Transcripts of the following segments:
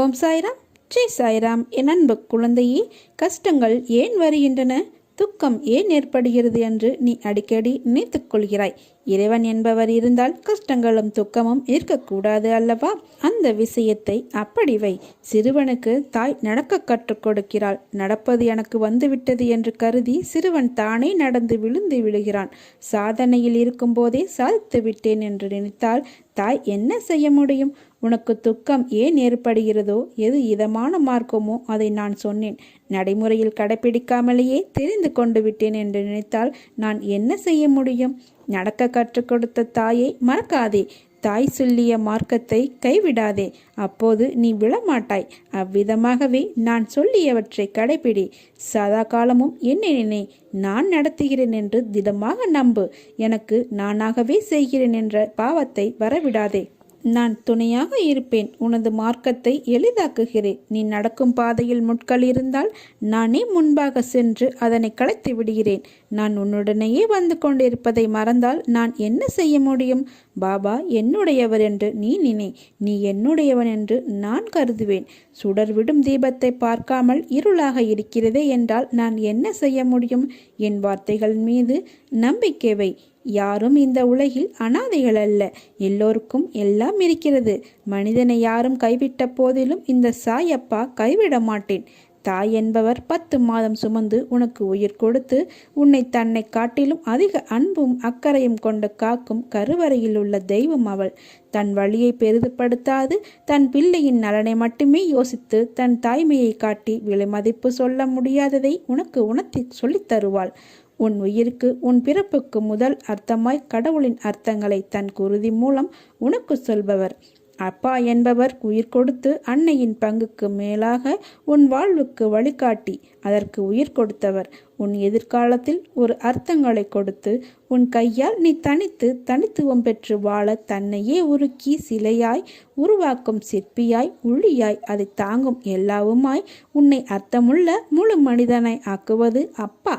ஓம் சாய்ராம். ஜெய் சாய்ராம். என் அன்பு குழந்தையே கஷ்டங்கள் ஏன் வருகின்றன? துக்கம் ஏன் ஏற்படுகிறது என்று நீ அடிக்கடி நினைத்துக் கொள்கிறாய். இறைவன் என்பவர் இருந்தால் கஷ்டங்களும் துக்கமும் இருக்கக்கூடாது அல்லவா? அந்த விஷயத்தை அப்படி வை. சிறுவனுக்கு தாய் நடக்க கற்றுக் கொடுக்கிறாள். நடப்பது எனக்கு வந்துவிட்டது என்று கருதி சிறுவன் தானே நடந்து விழுந்து விழுகிறான் சாதனையில் இருக்கும்போதே சாதித்து விட்டேன் என்று நினைத்தால் தாய் என்ன செய்ய முடியும்? உனக்கு துக்கம் ஏன் ஏற்படுகிறதோ எது இதமான மார்க்கமோ அதை நான் சொன்னேன். நடைமுறையில் கடைபிடிக்காமலேயே தெரிந்து கொண்டு விட்டேன் என்று நினைத்தால் நான் என்ன செய்ய முடியும்? நடக்க கற்றுக் கொடுத்த தாயை மறக்காதே. தாய் சொல்லிய மார்க்கத்தை கைவிடாதே. அப்போது நீ விழமாட்டாய். அவ்விதமாகவே நான் சொல்லியவற்றை கடைபிடி சதா காலமும் என்ன நினை. நான் நடத்துகிறேன் என்று திடமாக நம்பு. எனக்கு நானாகவே செய்கிறேன் என்ற பாவத்தை வரவிடாதே. நான் துணையாக இருப்பேன். உனது மார்க்கத்தை எளிதாக்குகிறேன். நீ நடக்கும் பாதையில் முட்கள் இருந்தால் நானே முன்பாக சென்று அதனை களைத்து விடுகிறேன். நான் உன்னுடனேயே வந்து கொண்டிருப்பதை மறந்தால் நான் என்ன செய்ய முடியும்? பாபா என்னுடையவர் என்று நீ நினை. நீ என்னுடையவன் என்று நான் கருதுவேன். சுடர்விடும் தீபத்தை பார்க்காமல் இருளாக இருக்கிறதே என்றால் நான் என்ன செய்ய முடியும்? என் வார்த்தைகள் மீது நம்பிக்கைவை யாரும் இந்த உலகில் அனாதைகள் அல்ல. எல்லோருக்கும் எல்லாம் இருக்கிறது. மனிதனை யாரும் கைவிட்ட போதிலும் இந்த சாயப்பா கைவிட மாட்டேன். தாய் என்பவர் பத்து மாதம் சுமந்து உனக்கு உயிர் கொடுத்து உன்னை தன்னை காட்டிலும் அதிக அன்பும் அக்கறையும் கொண்டு காக்கும் கருவறையில் உள்ள தெய்வம் அவள். தன் வழியை பெரிதுபடுத்தாது தன் பிள்ளையின் நலனை மட்டுமே யோசித்து தன் தாய்மையை காட்டி விலை மதிப்பு சொல்ல முடியாததை உனக்கு உணர்த்தி சொல்லித் தருவாள். உன் உயிருக்கு உன் பிறப்புக்கு முதல் அர்த்தமாய் கடவுளின் அர்த்தங்களை தன் குருதி மூலம் உனக்கு சொல்பவர். அப்பா என்பவர் உயிர் கொடுத்து அன்னையின் பங்குக்கு மேலாக உன் வாழ்வுக்கு வழிகாட்டி அதற்கு உயிர் கொடுத்தவர். உன் எதிர்காலத்தில் ஒரு அர்த்தங்களை கொடுத்து உன் கையால் நீ தனித்து தனித்துவம் பெற்று வாழ தன்னையே உருக்கி சிலையாய் உருவாக்கும் சிற்பியாய் உள்ளியாய் அதை தாங்கும் எல்லாவுமாய் உன்னை அர்த்தமுள்ள முழு மனிதனை ஆக்குவது அப்பா.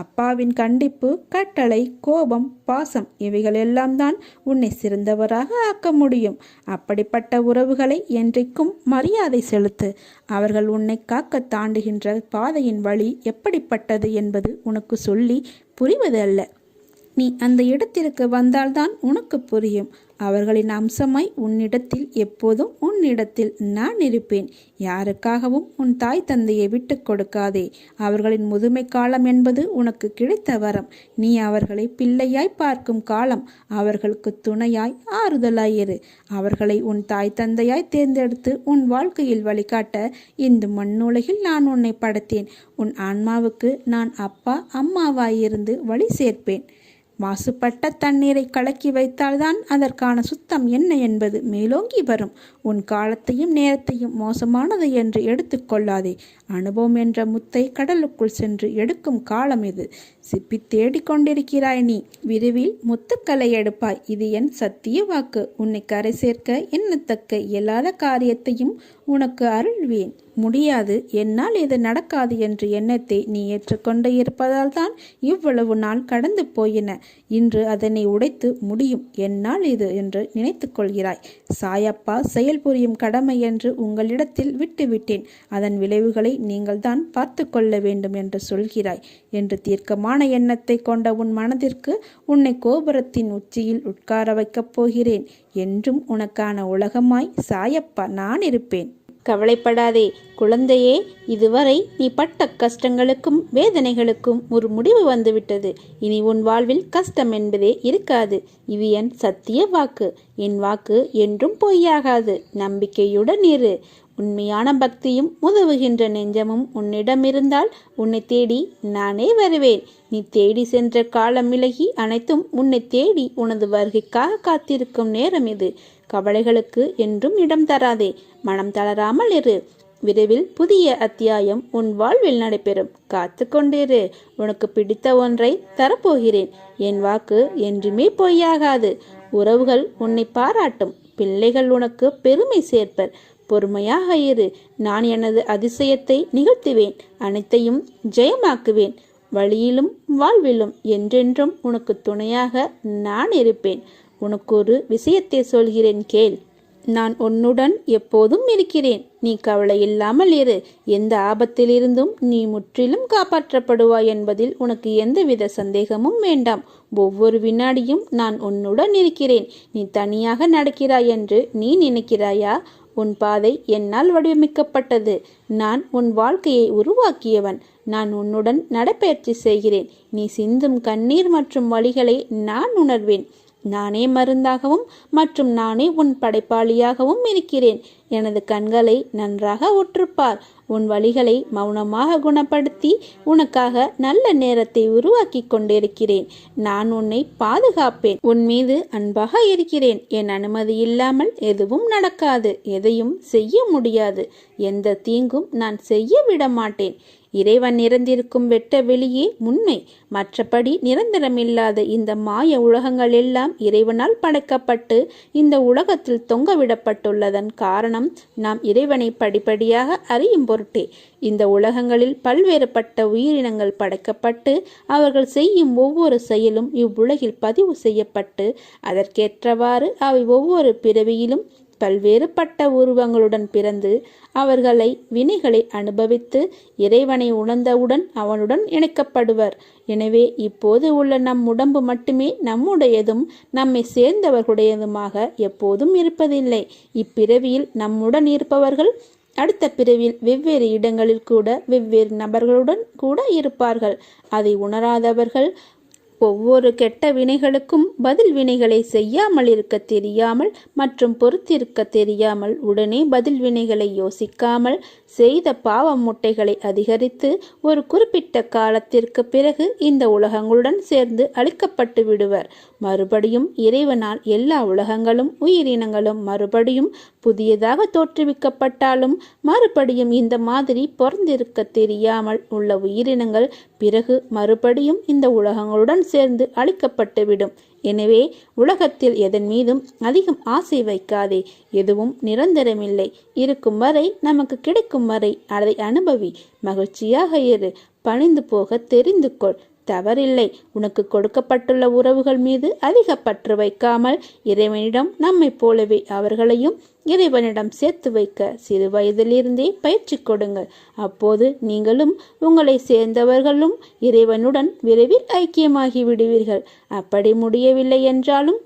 அப்பாவின் கண்டிப்பு கட்டளை கோபம் பாசம் இவைகள் எல்லாம் தான் உன்னை சிறந்தவராக ஆக்க முடியும். அப்படிப்பட்ட உறவுகளை என்றைக்கும் மரியாதை செலுத்து. அவர்கள் உன்னை காக்க தாண்டுகின்ற பாதையின் வழி எப்படிப்பட்டது என்பது உனக்கு சொல்லி புரிவது அல்ல. நீ அந்த இடத்திற்கு வந்தால்தான் உனக்கு புரியும். அவர்களின் அம்சமாய் உன்னிடத்தில் எப்போதும் உன்னிடத்தில் நான் இருப்பேன். யாருக்காகவும் உன் தாய் தந்தையை விட்டு கொடுக்காதே. அவர்களின் முதுமை காலம் என்பது உனக்கு கிடைத்த வரம். நீ அவர்களை பிள்ளையாய் பார்க்கும் காலம். அவர்களுக்கு துணையாய் ஆறுதலாய் இரு. அவர்களை உன் தாய் தந்தையாய் தேர்ந்தெடுத்து உன் வாழ்க்கையில் வழிகாட்ட இந்த மண்ணுலகில் நான் உன்னை படைத்தேன். உன் ஆன்மாவுக்கு நான் அப்பா அம்மாவாயிருந்து வழி சேர்ப்பேன். மாசுபட்ட தண்ணீரை கலக்கி வைத்தால்தான் அதற்கான சுத்தம் என்ன என்பது மேலோங்கி வரும். உன் காலத்தையும் நேரத்தையும் மோசமானது என்று எடுத்துக்கொள்ளாதே அனுபவம் என்ற முத்தை கடலுக்குள் சென்று எடுக்கும் காலம் இது. சிப்பி தேடிக்கொண்டிருக்கிறாய் நீ. விரைவில் முத்துக்களை எடுப்பாய். இது என் சத்திய வாக்கு. உன்னை கரை சேர்க்க எண்ணத்தக்க இயலாத காரியத்தையும் உனக்கு அருள்வேன். முடியாது. என்னால் இது நடக்காது என்ற எண்ணத்தை நீ ஏற்றுக்கொண்டு இருப்பதால் தான் இவ்வளவு நாள் கடந்து போயின. இன்று அதனை உடைத்து முடியும். என்னால் இது என்று நினைத்து கொள்கிறாய். சாயப்பா செயல்புரியும் கடமை என்று உங்களிடத்தில் விட்டுவிட்டேன். அதன் விளைவுகளை நீங்கள்தான் பார்த்து கொள்ள வேண்டும் என்று சொல்கிறாய் என்று தீர்க்கமான எண்ணத்தை கொண்ட உன் மனதிற்கு உன்னை கோபுரத்தின் உச்சியில் உட்கார வைக்கப் போகிறேன். என்றும் உனக்கான உலகமாய் சாயப்பா நான் இருப்பேன். கவலைப்படாதே. குழந்தையே இதுவரை நீ பட்ட கஷ்டங்களுக்கும் வேதனைகளுக்கும் ஒரு முடிவு வந்துவிட்டது. இனி உன் வாழ்வில் கஷ்டம் என்பதே இருக்காது. இது என் சத்திய வாக்கு. என் வாக்கு என்றும் பொய்யாகாது. நம்பிக்கையுடன் இரு. உண்மையான பக்தியும் உதவுகின்ற நெஞ்சமும் உன்னிடம் இருந்தால் உன்னை தேடி நானே வருவேன். நீ தேடி சென்ற காலம் விலகி அனைத்தும் உன்னை தேடி உனது வருகைக்காக காத்திருக்கும் நேரம் இது. கவலைகளுக்கு என்றும் இடம் தராதே. மனம் தளராமல் இரு. விரைவில் புதிய அத்தியாயம் உன் வாழ்வில் நடைபெறும். காத்து கொண்டிரு. உனக்கு பிடித்த ஒன்றை தரப்போகிறேன். என் வாக்கு என்றுமே பொய்யாகாது. உறவுகள் உன்னை பாராட்டும். பிள்ளைகள் உனக்கு பெருமை சேர்ப்பர். பொறுமையாக இரு. நான் எனது அதிசயத்தை நிகழ்த்துவேன். அனைத்தையும் ஜெயமாக்குவேன். வழியிலும் வாழ்விலும் என்றென்றும் உனக்கு துணையாக நான் இருப்பேன். உனக்கு ஒரு விஷயத்தை சொல்கிறேன் கேள். நான் உன்னுடன் எப்போதும் இருக்கிறேன். நீ கவலை இல்லாமல் இரு. எந்த ஆபத்திலிருந்தும் நீ முற்றிலும் காப்பாற்றப்படுவாய் என்பதில் உனக்கு எந்தவித சந்தேகமும் வேண்டாம். ஒவ்வொரு வினாடியும் நான் உன்னுடன் இருக்கிறேன். நீ தனியாக நடக்கிறாய் என்று நீ நினைக்கிறாயா? உன் பாதை என்னால் வடிவமைக்கப்பட்டது. நான் உன் வாழ்க்கையை உருவாக்கியவன். நான் உன்னுடன் நடைபயிற்சி செய்கிறேன். நீ சிந்தும் கண்ணீர் மற்றும் வழிகளை நான் உணர்வேன். நானே மருந்தாகவும் மற்றும் நானே உன் படைப்பாளியாகவும் இருக்கிறேன். எனது கண்களை நன்றாக உற்றுப்பார். உன் வழிகளை மௌனமாக குணப்படுத்தி உனக்காக நல்ல நேரத்தை உருவாக்கி கொண்டிருக்கிறேன். நான் உன்னை பாதுகாப்பேன். உன் மீது அன்பாக இருக்கிறேன். என் அனுமதி இல்லாமல் எதுவும் நடக்காது. எதையும் செய்ய முடியாது. எந்த தீங்கும் நான் செய்ய விட மாட்டேன் இறைவன் நிறைந்திருக்கும் வெட்ட வெளியே உண்மை. மற்றபடி நிரந்தரமில்லாத இந்த மாய உலகங்கள் எல்லாம் இறைவனால் படைக்கப்பட்டு இந்த உலகத்தில் தொங்கவிடப்பட்டுள்ளதன் காரணம் நாம் இறைவனை படிப்படியாக அறியும் பொருட்டே. இந்த உலகங்களில் பல்வேறுபட்ட உயிரினங்கள் படைக்கப்பட்டு அவர்கள் செய்யும் ஒவ்வொரு செயலும் இவ்வுலகில் பதிவு செய்யப்பட்டு அதற்கேற்றவாறு அவை ஒவ்வொரு பிறவியிலும் பல்வேறுபட்ட உருவங்களுடன் பிறந்து அவர்களை வினைகளை அனுபவித்து இறைவனை உணர்ந்தவுடன் அவனுடன் இணைக்கப்படுவர். எனவே இப்போது உள்ள நம் உடம்பு மட்டுமே நம்முடையதும் நம்மை சேர்ந்தவர்களுடையதுமாக எப்போதும் இருப்பதில்லை. இப்பிறவியில் நம்முடன் இருப்பவர்கள் அடுத்த பிறவில் வெவ்வேறு இடங்களில் கூட வெவ்வேறு நபர்களுடன் கூட இருப்பார்கள். அதை உணராதவர்கள் ஒவ்வொரு கெட்ட வினைகளுக்கும் பதில் வினைகளை செய்யாமல் இருக்க தெரியாமல் மற்றும் பொறுத்திருக்க தெரியாமல் உடனே பதில் வினைகளை யோசிக்காமல் செய்த பாவ முட்டைகளை அதிகரித்து ஒரு குறிப்பிட்ட காலத்திற்கு பிறகு இந்த உலகங்களுடன் சேர்ந்து அழிக்கப்பட்டு விடுவர். மறுபடியும் இறைவனால் எல்லா உலகங்களும் உயிரினங்களும் மறுபடியும் புதியதாக தோற்றுவிக்கப்பட்டாலும் மறுபடியும் இந்த மாதிரி பிறந்திருக்க தெரியாமல் உள்ள உயிரினங்கள் பிறகு மறுபடியும் இந்த உலகங்களுடன் சேர்ந்து அழிக்கப்பட்டுவிடும் எனவே உலகத்தில் எதன் மீதும் அதிகம் ஆசை வைக்காதே எதுவும் நிரந்தரமில்லை. இருக்கும் வரை நமக்கு கிடைக்கும் வரை அதை அனுபவி மகிழ்ச்சியாக இரு. பணிந்து போக தெரிந்து கொள். தவறில்லை. உனக்கு கொடுக்கப்பட்டுள்ள உறவுகள் மீது அதிக பற்று வைக்காமல் இறைவனிடம் நம்மைப் போலவே அவர்களையும் இறைவனிடம் சேர்த்து வைக்க சிறு வயதிலிருந்தே பயிற்சி கொடுங்கள். அப்போது நீங்களும் உங்களை சேர்ந்தவர்களும் இறைவனுடன் விரைவில் ஐக்கியமாகி விடுவீர்கள். அப்படி முடியவில்லை என்றாலும்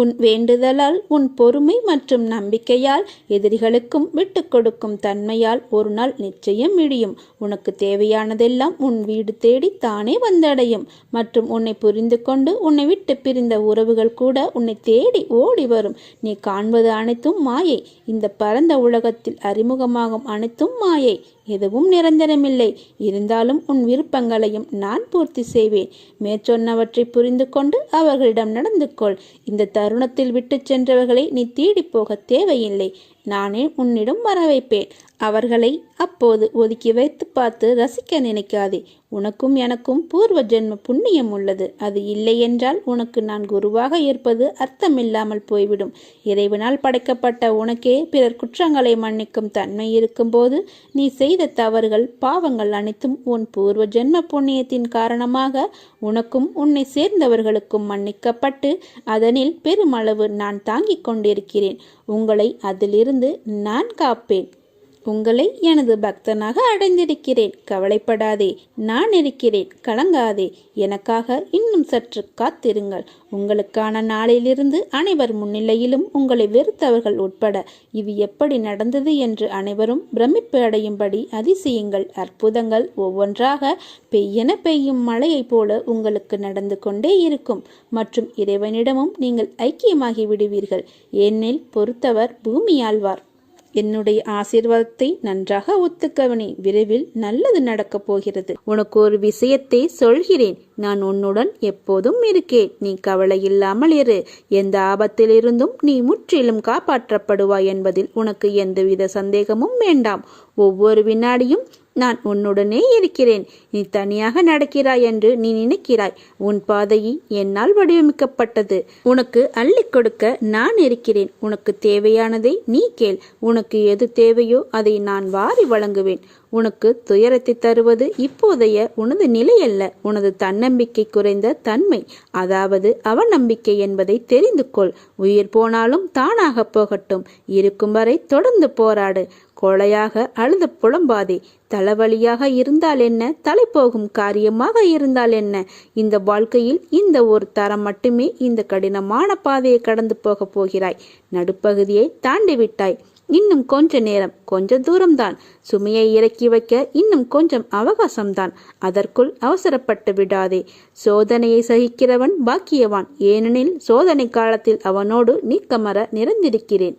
உன் வேண்டுதலால் உன் பொறுமை மற்றும் நம்பிக்கையால் எதிரிகளுக்கும் விட்டு கொடுக்கும் தன்மையால் ஒரு நாள் நிச்சயம் விடியும் உனக்கு தேவையானதெல்லாம் உன் வீடு தேடி தானே வந்தடையும். மற்றும் உன்னை புரிந்து கொண்டு உன்னை விட்டு பிரிந்த உறவுகள் கூட உன்னை தேடி ஓடி வரும். நீ காண்பது அனைத்தும் மாயை. இந்த பரந்த உலகத்தில் அறிமுகமாகும் அனைத்தும் மாயை. எதுவும் நிரந்தரமில்லை. இருந்தாலும் உன் விருப்பங்களையும் நான் பூர்த்தி செய்வேன். மேற்சொன்னவற்றை புரிந்து கொண்டு அவர்களிடம் நடந்து கொள் இந்த தருணத்தில் விட்டு சென்றவர்களை நீ தேடிப்போக தேவையில்லை. நானே உன்னிடம் வர வைப்பேன். அவர்களை அப்போது ஒதுக்கி வைத்து பார்த்து ரசிக்க நினைக்காதே. உனக்கும் எனக்கும் பூர்வ ஜென்ம புண்ணியம் உள்ளது. அது இல்லை என்றால் உனக்கு நான் குருவாக இருப்பது அர்த்தமில்லாமல் போய்விடும். இறைவனால் படைக்கப்பட்ட உனக்கே பிறர் குற்றங்களை மன்னிக்கும் தன்மை இருக்கும்போது நீ செய்த தவறுகள் பாவங்கள் அனைத்தும் உன் பூர்வ ஜென்ம புண்ணியத்தின் காரணமாக உனக்கும் உன்னை சேர்ந்தவர்களுக்கும் மன்னிக்கப்பட்டு அதனில் பெருமளவு நான் தாங்கிக் கொண்டிருக்கிறேன். உங்களை அதிலிருந்து இருந்து நான் காப்பேன். உங்களை எனது பக்தனாக அடைந்திருக்கிறேன். கவலைப்படாதே நான் இருக்கிறேன். கலங்காதே எனக்காக இன்னும் சற்று காத்திருங்கள். உங்களுக்கான நாளிலிருந்து அனைவர் முன்னிலையிலும் உங்களை வெறுத்தவர்கள் உட்பட இது எப்படி நடந்தது என்று அனைவரும் பிரமிப்பு அடையும்படி அதிசயங்கள் அற்புதங்கள் ஒவ்வொன்றாக பெய்யென பெய்யும் மழையைப் போல உங்களுக்கு நடந்து கொண்டே இருக்கும். மற்றும் இறைவனிடமும் நீங்கள் ஐக்கியமாகி விடுவீர்கள். ஏனெனில் பொறுத்தவர் பூமியாழ்வார். என்னுடைய ஆசீர்வாதத்தை நன்றாக ஒத்துக்கவனே. விரைவில் நல்லது நடக்கப் போகிறது. உனக்கு ஒரு விஷயத்தை சொல்கிறேன். நான் உன்னுடன் எப்போதும் இருக்கேன். நீ கவலை இல்லாமல் இரு. எந்த ஆபத்திலிருந்தும் நீ முற்றிலும் காப்பாற்றப்படுவாய் என்பதில் உனக்கு எந்தவித சந்தேகமும் வேண்டாம். ஒவ்வொரு வினாடியும் நான் உன்னுடனே இருக்கிறேன். நீ தனியாக நடக்கிறாய் என்று நீ நினைக்கிறாய். உன் பாதையை என்னால் வடிவமைக்கப்பட்டது. உனக்கு அள்ளி கொடுக்க நான் இருக்கிறேன். உனக்கு தேவையானதை நீ கேள். உனக்கு எது தேவையோ அதை நான் வாரி வழங்குவேன். உனக்கு துயரத்தை தருவது இப்போதைய உனது நிலை அல்ல உனது தன்னம்பிக்கை குறைந்த தன்மை. அதாவது அவநம்பிக்கை என்பதை தெரிந்து கொள். உயிர் போனாலும் தானாக போகட்டும். இருக்கும் வரை தொடர்ந்து போராடு. கொலையாக அழுது புலம்பாதே. தலைவலியாக இருந்தால் என்ன? தலை போகும் காரியமாக இருந்தால் என்ன? இந்த வாழ்க்கையில் இந்த ஒரு தரம் மட்டுமே இந்த கடினமான பாதையை கடந்து போகப் போகிறாய். நடுப்பகுதியை தாண்டி விட்டாய் இன்னும் கொஞ்ச நேரம் கொஞ்ச தூரம்தான். சுமையை இறக்கி வைக்க இன்னும் கொஞ்சம் அவகாசம்தான். அதற்குள் அவசரப்பட்டு விடாதே. சோதனையை சகிக்கிறவன் பாக்கியவான். ஏனெனில் சோதனை காலத்தில் அவனோடு நீக்கமர நிறைந்திருக்கிறேன்.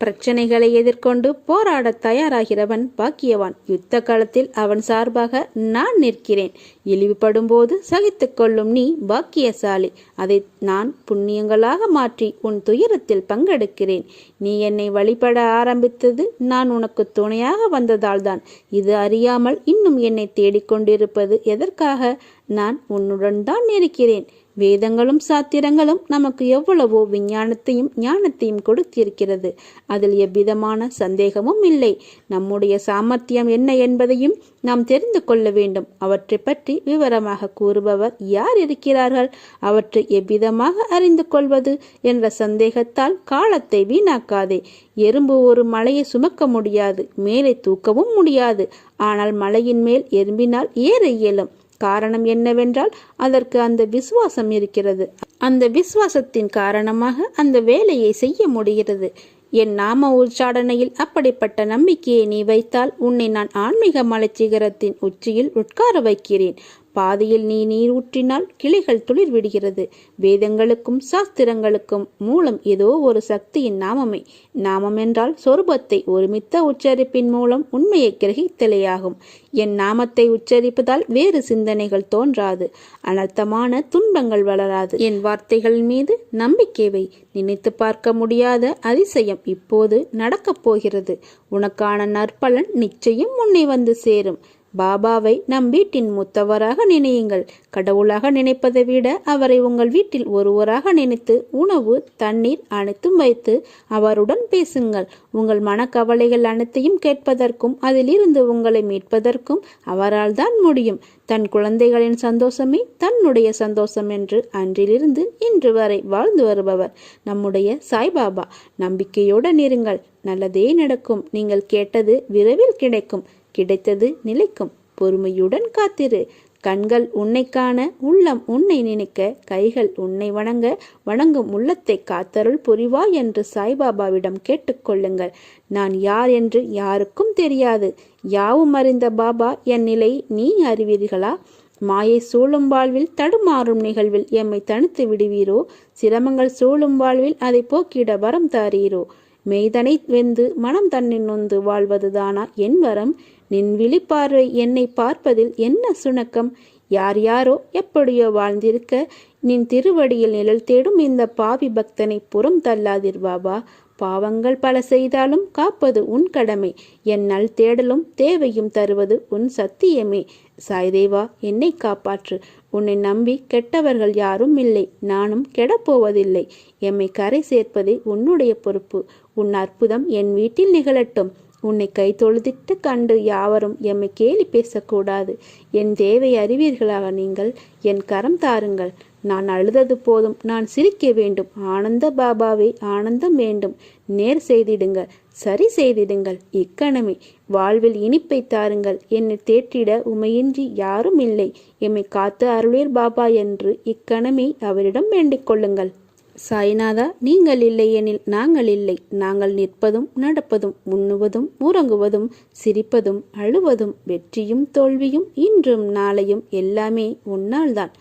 பிரச்சனைகளை எதிர்கொண்டு போராட தயாராகிறவன் பாக்கியவான். யுத்த காலத்தில் அவன் சார்பாக நான் நிற்கிறேன். இழிவுபடும் போது சகித்து கொள்ளும் நீ பாக்கியசாலி. அதை நான் புண்ணியங்களாக மாற்றி உன் துயரத்தில் பங்கெடுக்கிறேன். நீ என்னை வழிபட ஆரம்பித்தது நான் உனக்கு துணையாக வந்ததால்தான் இது அறியாமல் இன்னும் என்னை தேடிக்கொண்டிருப்பது எதற்காக நான் உன்னுடன் தான் இருக்கிறேன்? வேதங்களும் சாத்திரங்களும் நமக்கு எவ்வளவோ விஞ்ஞானத்தையும் ஞானத்தையும் கொடுத்திருக்கிறது. அதில் எவ்விதமான சந்தேகமும் இல்லை. நம்முடைய சாமர்த்தியம் என்ன என்பதையும் நாம் தெரிந்து கொள்ள வேண்டும். அவற்றை பற்றி விவரமாக கூறுபவர் யார் இருக்கிறார்கள்? அவற்றை எவ்விதமாக அறிந்து கொள்வது என்ற சந்தேகத்தால் காலத்தை வீணாக்காதே. எறும்பு ஒரு மலையை சுமக்க முடியாது. மேலே தூக்கவும் முடியாது. ஆனால் மலையின் மேல் எறும்பினால் ஏற இயலும். காரணம் என்னவென்றால் அதற்கு அந்த விசுவாசம் இருக்கிறது. அந்த விசுவாசத்தின் காரணமாக அந்த வேலையை செய்ய முடிகிறது. என் நாம உச்சாடனையில் அப்படிப்பட்ட நம்பிக்கையை நீ வைத்தால் உன்னை நான் ஆன்மீக மலைச்சிகரத்தின் உச்சியில் உட்கார வைக்கிறேன். பாதியில் நீ நீர் ஊற்றினால் கிளைகள் துளிர் விடுகிறது. வேதங்களுக்கும் சாஸ்திரங்களுக்கும் மூலம் ஏதோ ஒரு சக்தியின் நாமமே. நாமம் என்றால் சொருபத்தை ஒருமித்த உச்சரிப்பின் மூலம் உண்மையை கிரகித்தலையாகும். என் நாமத்தை உச்சரிப்பதால் வேறு சிந்தனைகள் தோன்றாது. அனர்த்தமான துன்பங்கள் வளராது. என் வார்த்தைகள் மீது நம்பிக்கைவை நினைத்து பார்க்க முடியாத அதிசயம் இப்போது நடக்கப் போகிறது. உனக்கான நற்பலன் நிச்சயம் உன்னை வந்து சேரும். பாபாவை நம் வீட்டின் மூத்தவராக நினையுங்கள். கடவுளாக நினைப்பதை விட அவரை உங்கள் வீட்டில் ஒருவராக நினைத்து உணவு தண்ணீர் அனைத்தும் வைத்து அவருடன் பேசுங்கள். உங்கள் மனக்கவலைகள் அனைத்தையும் கேட்பதற்கும் அதிலிருந்து உங்களை மீட்பதற்கும் அவரால் தான் முடியும். தன் குழந்தைகளின் சந்தோஷமே தன்னுடைய சந்தோஷம் என்று அன்றிலிருந்து இன்று வரை வாழ்ந்து வருபவர் நம்முடைய சாய்பாபா. நம்பிக்கையுடன் இருங்கள். நல்லதே நடக்கும். நீங்கள் கேட்டது விரைவில் கிடைக்கும். கிடைத்தது நிலைக்கும். பொறுமையுடன் காத்திரு. கண்கள் உன்னை காண உள்ளம் உன்னை நினைக்க கைகள் உன்னை வணங்க வணங்கும் உள்ளத்தை காத்தருள் புரிவா என்று சாய்பாபாவிடம் கேட்டுக்கொள்ளுங்கள் நான் யார் என்று யாருக்கும் தெரியாது. யாவும் அறிந்த பாபா என் நிலை நீ அறிவீர்களா? மாயை சூழும் வாழ்வில் தடுமாறும் நிகழ்வில் எம்மை தனித்து விடுவீரோ? சிரமங்கள் சூழும் வாழ்வில் அதை போக்கிட வரம் தாரீரோ? மெய்தனை வெந்து மனம் தன்னின் நொந்து வாழ்வதுதானா? என் வரம் நின் விழிப்பார்வை என்னை பார்ப்பதில் என்ன சுணக்கம்? யார் யாரோ எப்படியோ வாழ்ந்திருக்க நின் திருவடியில் நிழல் தேடும் இந்த பாவி பக்தனை புறம் தள்ளாதிர் பாபா. பாவங்கள் பல செய்தாலும் காப்பது உன் கடமை. என் நல் தேடலும் தேவையும் தருவது உன் சத்தியமே. சாய்தேவா என்னை காப்பாற்று. உன்னை நம்பி கெட்டவர்கள் யாரும் இல்லை. நானும் கெடப்போவதில்லை. எம்மை கரை சேர்ப்பதே உன்னுடைய பொறுப்பு. உன் அற்புதம் என் வீட்டில் நிகழட்டும். உன்னை கை தொழுதிட்டு கண்டு யாவரும் எம்மை கேலி பேசக்கூடாது. என் தேவை அறிவீர்களாக நீங்கள் என் கரம் தாருங்கள். நான் அழுதது போதும் நான் சிரிக்க வேண்டும். ஆனந்த பாபாவே ஆனந்தம் வேண்டும். நேர் செய்திடுங்கள் சரி செய்திடுங்கள். இக்கணமே வாழ்வில் இனிப்பை தாருங்கள். என்னை தேற்றிட உமையின்றி யாரும் இல்லை. எம்மை காத்து அருளீர் பாபா என்று இக்கணமே அவரிடம் வேண்டிக் கொள்ளுங்கள். சாய்நாதா நீங்கள் இல்லை எனில் நாங்கள் இல்லை. நாங்கள் நிற்பதும் நடப்பதும் உண்ணுவதும் உறங்குவதும் சிரிப்பதும் அழுவதும் வெற்றியும் தோல்வியும் இன்றும் நாளையும் எல்லாமே உன்னால்தான்.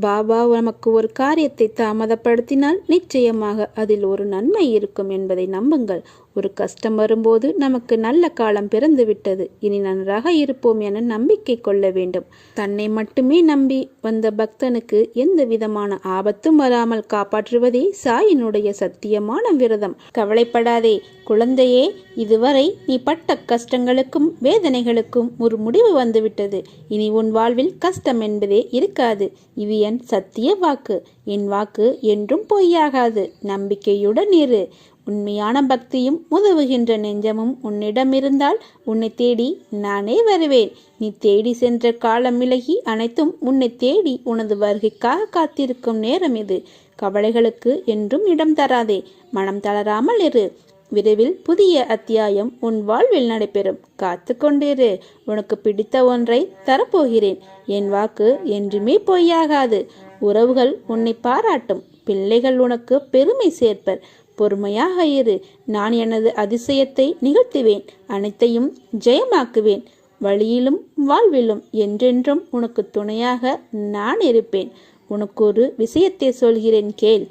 பாபா நமக்கு ஒரு காரியத்தை தாமதப்படுத்தினால் நிச்சயமாக அதில் ஒரு நன்மை இருக்கும் என்பதை நம்புங்கள். ஒரு கஷ்டம் வரும்போது நமக்கு நல்ல காலம் பிறந்து விட்டது. இனி நன்றாக இருப்போம் என நம்பிக்கை கொள்ள வேண்டும். தன்னை மட்டுமே நம்பி வந்த பக்தனுக்கு எந்த விதமான ஆபத்தும் வராமல் காப்பாற்றுவதே சாயினுடைய சத்தியமான விரதம். கவலைப்படாதே குழந்தையே இதுவரை நீ பட்ட கஷ்டங்களுக்கும் வேதனைகளுக்கும் ஒரு முடிவு வந்துவிட்டது. இனி உன் வாழ்வில் கஷ்டம் என்பதே இருக்காது. இது என் சத்திய வாக்கு. என் வாக்கு என்றும் பொய்யாகாது. நம்பிக்கையுடன் இரு. உண்மையான பக்தியும் உதவுகின்ற நெஞ்சமும் உன்னிடம் இருந்தால் உன்னை தேடி நானே வருவேன். நீ தேடி சென்ற காலம் விலகி அனைத்தும் உன்னை தேடி உனது வருகைக்காக காத்திருக்கும் நேரம் இது. கவலைகளுக்கு என்றும் இடம் தராதே. மனம் தளராமல் இரு. விரைவில் புதிய அத்தியாயம் உன் வாழ்வில் நடைபெறும். காத்து கொண்டிரு. உனக்கு பிடித்த ஒன்றை தரப்போகிறேன். என் வாக்கு என்றுமே பொய்யாகாது. உறவுகள் உன்னை பாராட்டும். பிள்ளைகள் உனக்கு பெருமை சேர்ப்பர். பொறுமையாக இரு. நான் எனது அதிசயத்தை நிகழ்த்துவேன். அனைத்தையும் ஜெயமாக்குவேன். வழியிலும் வாழ்விலும் என்றென்றும் உனக்கு துணையாக நான் இருப்பேன். உனக்கு ஒரு விஷயத்தை சொல்கிறேன் கேள்.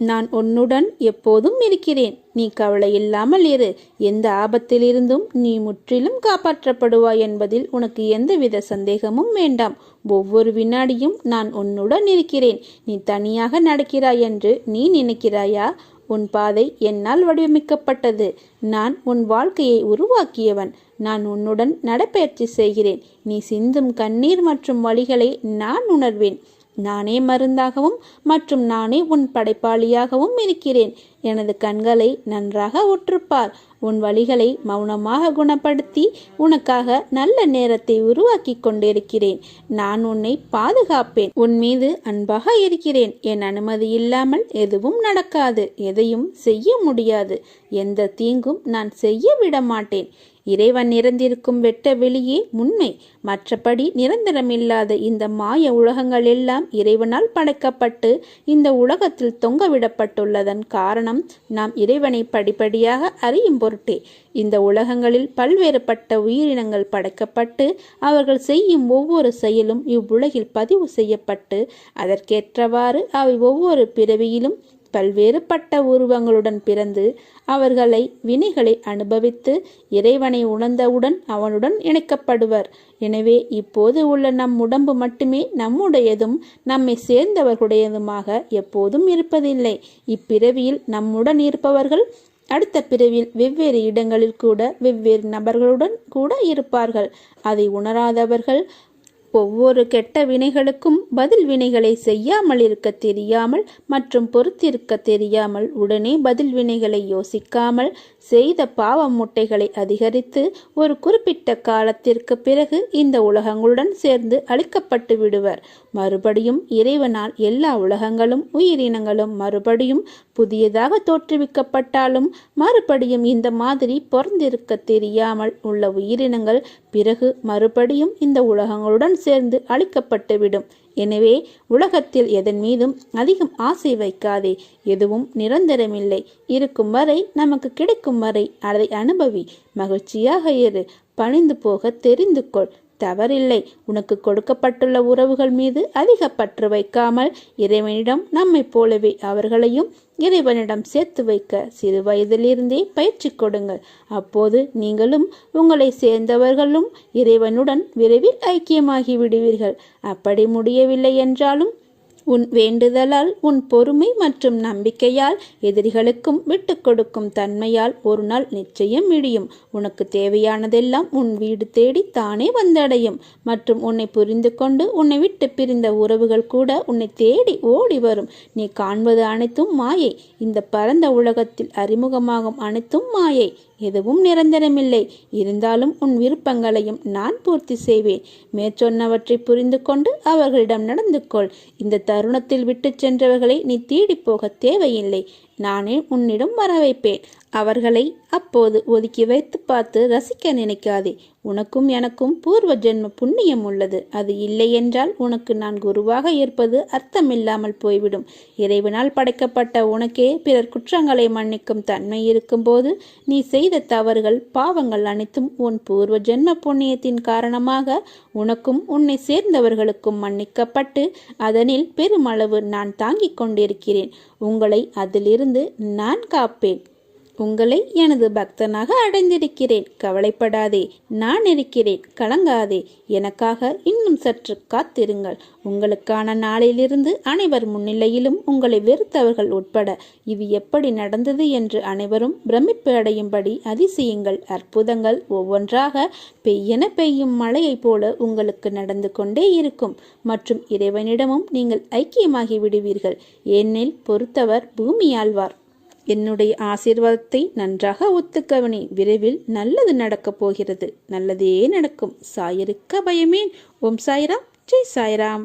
நான் உன்னுடன் எப்போதும் இருக்கிறேன். நீ கவலை இல்லாமல் இரு. எந்த ஆபத்திலிருந்தும் நீ முற்றிலும் காப்பாற்றப்படுவாய் என்பதில் உனக்கு எந்தவித சந்தேகமும் வேண்டாம். ஒவ்வொரு வினாடியும் நான் உன்னுடன் இருக்கிறேன். நீ தனியாக நடக்கிறாய் என்று நீ நினைக்கிறாயா? உன் பாதை என்னால் வடிவமைக்கப்பட்டது. நான் உன் வாழ்க்கையை உருவாக்கியவன். நான் உன்னுடன் நடைப்பயிற்சி செய்கிறேன். நீ சிந்தும் கண்ணீர் மற்றும் வழிகளை நான் உணர்வேன். நானே மருந்தாகவும் மற்றும் நானே உன் படைப்பாளியாகவும் இருக்கிறேன். எனது கண்களை நன்றாக உற்றுப்பார். உன் வழிகளை மௌனமாக குணப்படுத்தி உனக்காக நல்ல நேரத்தை உருவாக்கி கொண்டிருக்கிறேன். நான் உன்னை பாதுகாப்பேன். உன் மீது அன்பாக இருக்கிறேன். என் அனுமதி இல்லாமல் எதுவும் நடக்காது. எதையும் செய்ய முடியாது. எந்த தீங்கும் நான் செய்ய விட மாட்டேன் இறைவன் நிறைந்திருக்கும் வெட்ட வெளியே உண்மை. மற்றபடி நிரந்தரமில்லாத இந்த மாய உலகங்கள் எல்லாம் இறைவனால் படைக்கப்பட்டு இந்த உலகத்தில் தொங்கவிடப்பட்டுள்ளதன் காரணம் நாம் இறைவனை படிப்படியாக அறியும் பொருட்டே. இந்த உலகங்களில் பல்வேறுபட்ட உயிரினங்கள் படைக்கப்பட்டு அவர்கள் செய்யும் ஒவ்வொரு செயலும் இவ்வுலகில் பதிவு செய்யப்பட்டு அதற்கேற்றவாறு அவை ஒவ்வொரு பிறவியிலும் பல்வேறுபட்ட உருவங்களுடன் பிறந்து அவர்களை வினைகளை அனுபவித்து இறைவனை உணர்ந்தவுடன் அவனுடன் இணைக்கப்படுவர். எனவே இப்போது உள்ள நம் உடம்பு மட்டுமே நம்முடையதும் நம்மை சேர்ந்தவர்களுடையதுமாக எப்போதும் இருப்பதில்லை. இப்பிறவியில் நம்முடன் இருப்பவர்கள் அடுத்த பிரிவில் வெவ்வேறு இடங்களில் கூட வெவ்வேறு நபர்களுடன் கூட இருப்பார்கள். அதை உணராதவர்கள் ஒவ்வொரு கெட்ட வினைகளுக்கும் பதில் வினைகளை செய்யாமல் இருக்க தெரியாமல் மற்றும் பொறுத்திருக்க தெரியாமல் உடனே பதில் வினைகளை யோசிக்காமல் செய்த பாவ முட்டைகளை அதிகரித்து ஒரு குறிப்பிட்ட காலத்திற்கு பிறகு இந்த உலகங்களுடன் சேர்ந்து அழிக்கப்பட்டு விடுவர். மறுபடியும் இறைவனால் எல்லா உலகங்களும் உயிரினங்களும் மறுபடியும் புதியதாக தோற்றுவிக்கப்பட்டாலும் மறுபடியும் இந்த மாதிரி பிறந்திருக்க தெரியாமல் உள்ள உயிரினங்கள் பிறகு மறுபடியும் இந்த உலகங்களுடன் சேர்ந்து அழிக்கப்பட்டுவிடும். எனவே உலகத்தில் எதன் மீதும் அதிகம் ஆசை வைக்காதே எதுவும் நிரந்தரமில்லை. இருக்கும் வரை நமக்கு கிடைக்கும் வரை அதை அனுபவி மகிழ்ச்சியாக இரு. பணிந்து போக தெரிந்து கொள். தவறில்லை. உனக்கு கொடுக்கப்பட்டுள்ள உறவுகள் மீது அதிக பற்று வைக்காமல் இறைவனிடம் நம்மைப் போலவே அவர்களையும் இறைவனிடம் சேர்த்து வைக்க சிறு வயதிலிருந்தே பயிற்சி கொடுங்கள். அப்போது நீங்களும் உங்களை சேர்ந்தவர்களும் இறைவனுடன் விரைவில் ஐக்கியமாகி விடுவீர்கள். அப்படி முடியவில்லை என்றாலும் உன் வேண்டுதலால் உன் பொறுமை மற்றும் நம்பிக்கையால் எதிரிகளுக்கும் விட்டு கொடுக்கும் தன்மையால் ஒரு நாள் நிச்சயம் இடியும். உனக்கு தேவையானதெல்லாம் உன் வீடு தேடி தானே வந்தடையும். மற்றும் உன்னை புரிந்து கொண்டு உன்னை விட்டு பிரிந்த உறவுகள் கூட உன்னை தேடி ஓடி வரும். நீ காண்பது அனைத்தும் மாயை. இந்த பரந்த உலகத்தில் அறிமுகமாகும் அனைத்தும் மாயை. எதுவும் நிரந்தரமில்லை. இருந்தாலும் உன் விருப்பங்களையும் நான் பூர்த்தி செய்வேன். மேற்சொன்னவற்றை புரிந்து கொண்டு அவர்களிடம் நடந்து கொள் இந்த தருணத்தில் விட்டு சென்றவர்களை நீ தேடி போக தேவையில்லை. நானே உன்னிடம் வர வைப்பேன். அவர்களை அப்போது ஒதுக்கி வைத்து பார்த்து ரசிக்க நினைக்காதே. உனக்கும் எனக்கும் பூர்வ ஜென்ம புண்ணியம் உள்ளது. அது இல்லை என்றால் உனக்கு நான் குருவாக இருப்பது அர்த்தமில்லாமல் போய்விடும். இறைவனால் படைக்கப்பட்ட உனக்கே பிறர் குற்றங்களை மன்னிக்கும் தன்மை இருக்கும்போது நீ செய்த தவறுகள் பாவங்கள் அனைத்தும் உன் பூர்வ ஜென்ம புண்ணியத்தின் காரணமாக உனக்கும் உன்னை சேர்ந்தவர்களுக்கும் மன்னிக்கப்பட்டு அதனில் பெருமளவு நான் தாங்கிக் கொண்டிருக்கிறேன். உங்களை அதிலிருந்து இருந்து நான் காப்பேன். உங்களை எனது பக்தனாக அடைந்திருக்கிறேன். கவலைப்படாதே நான் இருக்கிறேன். கலங்காதே எனக்காக இன்னும் சற்று காத்திருங்கள். உங்களுக்கான நாளிலிருந்து அனைவர் முன்னிலையிலும் உங்களை வெறுத்தவர்கள் உட்பட இது எப்படி நடந்தது என்று அனைவரும் பிரமிப்பு அடையும்படி அதிசயங்கள் அற்புதங்கள் ஒவ்வொன்றாக பெய்யென பெய்யும் மழையைப் போல உங்களுக்கு நடந்து கொண்டே இருக்கும். மற்றும் இறைவனிடமும் நீங்கள் ஐக்கியமாகி விடுவீர்கள். ஏனெனில் பொறுத்தவர் பூமி ஆழ்வார் என்னுடைய ஆசீர்வாதத்தை நன்றாக ஒத்துக்கவனே. விரைவில் நல்லது நடக்கப் போகிறது. நல்லதே நடக்கும். சாயிருக்க பயமேன். ஓம் சாய்ராம். ஜெய் சாய்ராம்.